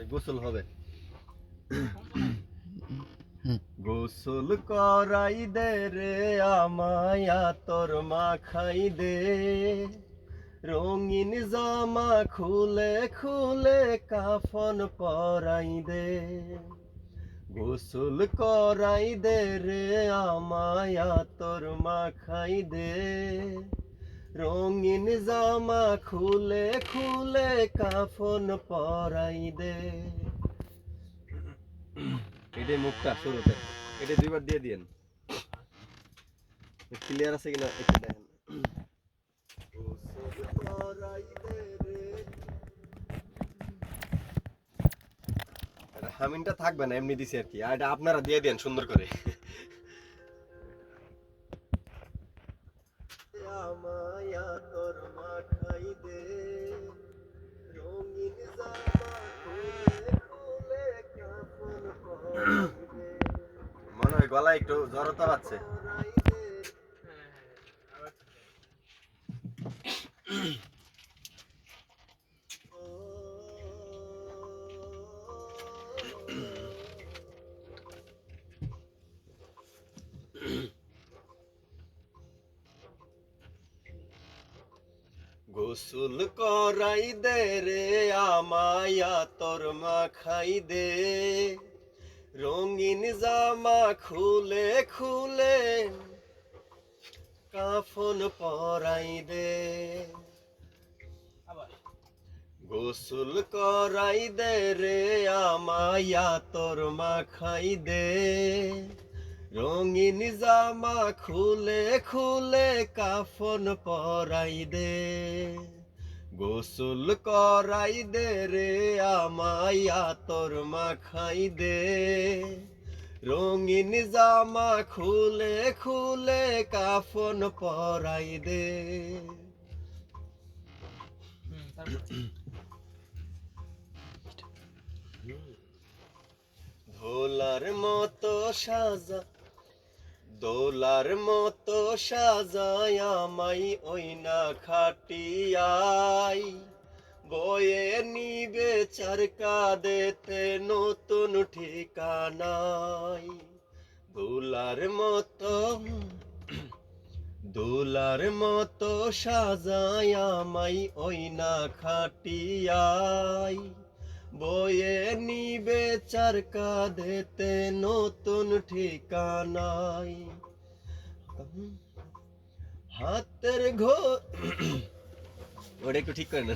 গোসল হবে। গোসল করাই দে রে আমায়া তোর মাখাই দে। রঙিন জামা খুলে খুলে কাফন পরাই দে। গোসল করাই দে রে আমায়া তোর মাখাই দে। রঙিন জামা খুলে খুলে কাফন পরাই দে। এটাই মুখটা শুরুতে এটা দুইবার দিয়ে দিয়েন। ক্লিয়ার আছে কিনা? একটু দেখেন। হামিনটা থাকবে না এমনি দিছি আর কি। আর এটা আপনারা দিয়ে দেন সুন্দর করে। তোর দে। রঙিন জামা খুলে খুলে কাফন মনে হয় গলায় একটু জড়তা পাচ্ছে। গোসল করাই দে রে আমায়া তোর মাখাই দে। রঙিন জামা খুলে খুলে কাফন পরাই দে। গোসল করাই দে রে আমায়া তোর মাখাই দে। রঙিন জামা খুলে খুলে কাফন পরাই দে, গোসল করাই দে রে আমায়া তোর মাখাই দে। রঙিন জামা খুলে খুলে কাফন পরাই দে। ভোলার মতো সাজা দোলার মতো সাজায় আমাই ওই না খাটিয়াই বয়ে নিবে চারকা দেতে নতুন ঠিকানাই দোলার মতো দোলার মতো সাজায় আমাই ওই না খাটিয়াই বয়ে নিবে চার কাঁধেতে নতুন ঠিকানাই হাতের ঘো ওটা একটু ঠিক করে না